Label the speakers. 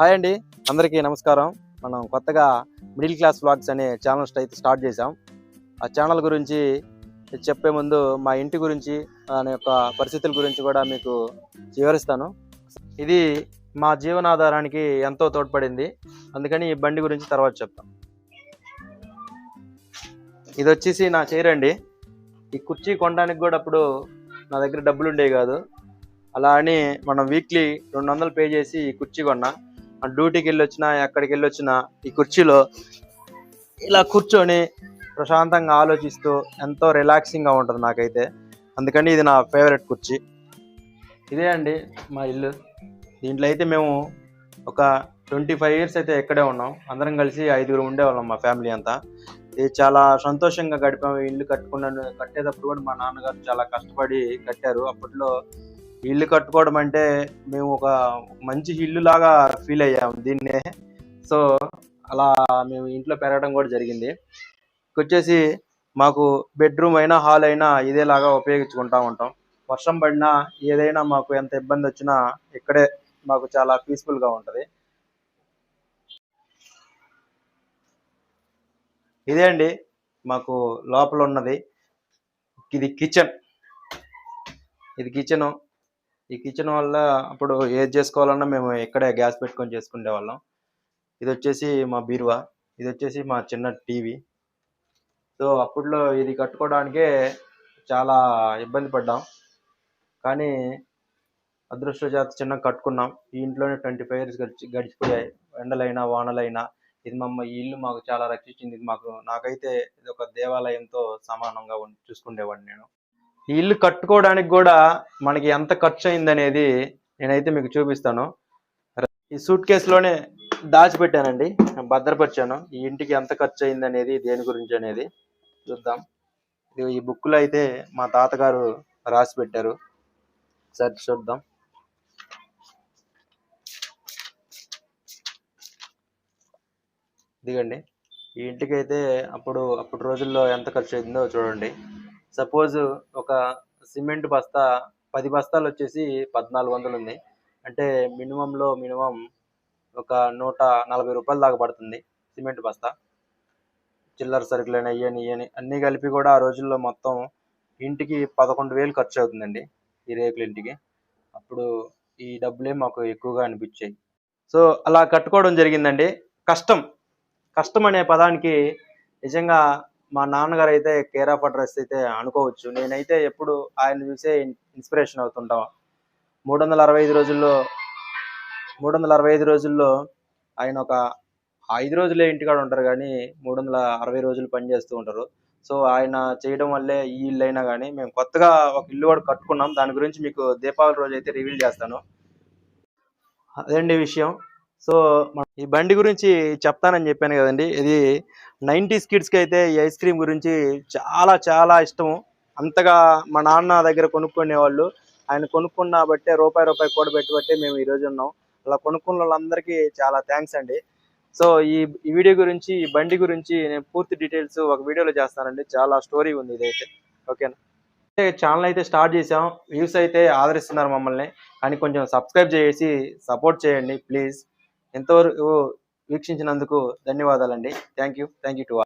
Speaker 1: Hi అండి అందరికీ నమస్కారం. మనం కొత్తగా మిడిల్ క్లాస్ బ్లాగ్స్ అనే ఛానల్ అయితే స్టార్ట్ చేసాం ఆ ఛానల్ గురించి చెప్పే ముందు మా ఇంటి గురించి దాని యొక్క పరిస్థితుల గురించి కూడా మీకు వివరిస్తాను. ఇది మా జీవనాధారానికి ఎంతో తోడ్పడింది. అందుకని ఈ బండి గురించి తర్వాత చెప్తాం. ఇది వచ్చేసి నా చైర్ అండి. ఈ కుర్చీ కొనడానికి కూడా అప్పుడు నా దగ్గర డబ్బులు ఉండేవి కాదు. అలా అని మనం వీక్లీ రెండు వందలు పే చేసి ఈ కుర్చీ కొన్నా. డ్యూటీకి వెళ్ళి వచ్చినా ఎక్కడికి వెళ్ళి వచ్చినా ఈ కుర్చీలో ఇలా కూర్చొని ప్రశాంతంగా ఆలోచిస్తూ ఎంతో రిలాక్సింగ్గా ఉంటుంది నాకైతే. అందుకని ఇది నా ఫేవరెట్ కుర్చీ. ఇదే అండి మా ఇల్లు. దీంట్లో అయితే మేము ఒక ట్వంటీ ఫైవ్ ఇయర్స్ అయితే ఇక్కడే ఉన్నాం. అందరం కలిసి ఐదుగురు ఉండేవాళ్ళం మా ఫ్యామిలీ అంతా. ఇది చాలా సంతోషంగా గడిపాము. ఇల్లు కట్టుకున్నాను కట్టేటప్పుడు కూడా మా నాన్నగారు చాలా కష్టపడి కట్టారు. అప్పట్లో ఇల్లు కట్టుకోవడం అంటే మేము ఒక మంచి ఇల్లు లాగా ఫీల్ అయ్యాము దీన్నే. సో అలా మేము ఇంట్లో పెరగడం కూడా జరిగింది. వచ్చేసి మాకు బెడ్రూమ్ అయినా హాల్ అయినా ఇదేలాగా ఉపయోగించుకుంటా ఉంటాం. వర్షం పడినా ఏదైనా మాకు ఎంత ఇబ్బంది వచ్చినా ఇక్కడే మాకు చాలా పీస్ఫుల్గా ఉంటుంది. ఇదే అండి మాకు లోపల ఉన్నది ఇది కిచెన్. ఇది కిచెన్. ఈ కిచెన్ వల్ల అప్పుడు ఏది చేసుకోవాలన్నా మేము ఇక్కడే గ్యాస్ పెట్టుకొని చేసుకునే వాళ్ళం. ఇది వచ్చేసి మా బీరువా. ఇది వచ్చేసి మా చిన్న టీవీ. సో అప్పట్లో ఇది కట్టుకోవడానికే చాలా ఇబ్బంది పడ్డాం. కానీ అదృష్టజాత చిన్న కట్టుకున్నాం. ఈ ఇంట్లోనే ట్వంటీ ఫైవ్ ఇయర్స్ గడిచి గడిచిపోయాయి. ఎండలైనా వానలైనా. ఇది మమ్మ ఈ ఇల్లు మాకు చాలా రక్షించింది. ఇది మాకు నాకైతే ఇది ఒక దేవాలయంతో సమానంగా చూసుకునేవాడిని నేను. ఈ ఇల్లు కట్టుకోవడానికి కూడా మనకి ఎంత ఖర్చు అయింది అనేది నేనైతే మీకు చూపిస్తాను. ఈ సూట్ కేసులోనే దాచిపెట్టానండి. భద్రపరిచాను. ఈ ఇంటికి ఎంత ఖర్చు అయింది అనేది దేని గురించి అనేది చూద్దాం. ఇది ఈ బుక్లో అయితే మా తాతగారు రాసి పెట్టారు సరే చూద్దాం. ఇదిగండి. ఈ ఇంటికి అయితే అప్పుడు అప్పుడు రోజుల్లో ఎంత ఖర్చు అయిందో చూడండి. సపోజ్ ఒక సిమెంట్ బస్తా పది బస్తాలు వచ్చేసి పద్నాలుగు వందలు ఉంది. అంటే మినిమంలో మినిమం ఒక నూట నలభై రూపాయల దాకా పడుతుంది సిమెంట్ బస్తా. చిల్లర సరుకులని ఇయని ఇయని అన్నీ కలిపి కూడా ఆ రోజుల్లో మొత్తం ఇంటికి పదకొండు వేలు ఖర్చు అవుతుందండి ఈ రేకుల ఇంటికి. అప్పుడు ఈ డబ్బులే మాకు ఎక్కువగా అనిపించాయి. సో అలా కట్టుకోవడం జరిగిందండి. కష్టం. కష్టం అనే పదానికి నిజంగా మా నాన్నగారు అయితే కేర్ ఆఫ్ అడ్రస్ అయితే అనుకోవచ్చు. నేనైతే ఎప్పుడు ఆయన చూసే ఇన్స్పిరేషన్ అవుతుంటాం. మూడు వందల అరవై ఐదు రోజుల్లో మూడు వందల అరవై ఐదు రోజుల్లో ఆయన ఒక ఐదు రోజులే ఇంటికాడ ఉంటారు కానీ మూడు వందల అరవై రోజులు పని చేస్తూ ఉంటారు. సో ఆయన చేయడం వల్లే ఈ ఇల్లు అయినా కానీ మేము కొత్తగా ఒక ఇల్లు కూడా కట్టుకున్నాం. దాని గురించి మీకు దీపావళి రోజు అయితే రివీల్ చేస్తాను. అదండి విషయం? సో ఈ బండి గురించి చెప్తానని చెప్పాను కదండి. ఇది నైంటీస్ కిడ్స్కి అయితే ఈ ఐస్ క్రీమ్ గురించి చాలా చాలా ఇష్టము. అంతగా మా నాన్న దగ్గర కొనుక్కునే వాళ్ళు ఆయన కొనుక్కున్న బట్టే రూపాయి రూపాయి కూడబెట్టి పెట్టి మేము ఈ రోజు ఉన్నాం. అలా కొనుక్కున్న వాళ్ళందరికీ చాలా థ్యాంక్స్ అండి. సో ఈ ఈ వీడియో గురించి ఈ బండి గురించి నేను పూర్తి డీటెయిల్స్ ఒక వీడియోలో చేస్తానండి. చాలా స్టోరీ ఉంది ఇదైతే. ఓకేనా? ఛానల్ అయితే స్టార్ట్ చేసాం వ్యూస్ అయితే ఆదరిస్తున్నారు మమ్మల్ని. కానీ కొంచెం సబ్స్క్రైబ్ చేసి సపోర్ట్ చేయండి ప్లీజ్. ఎంతవరకు వీక్షించినందుకు ధన్యవాదాలండి. Thank you. Thank you to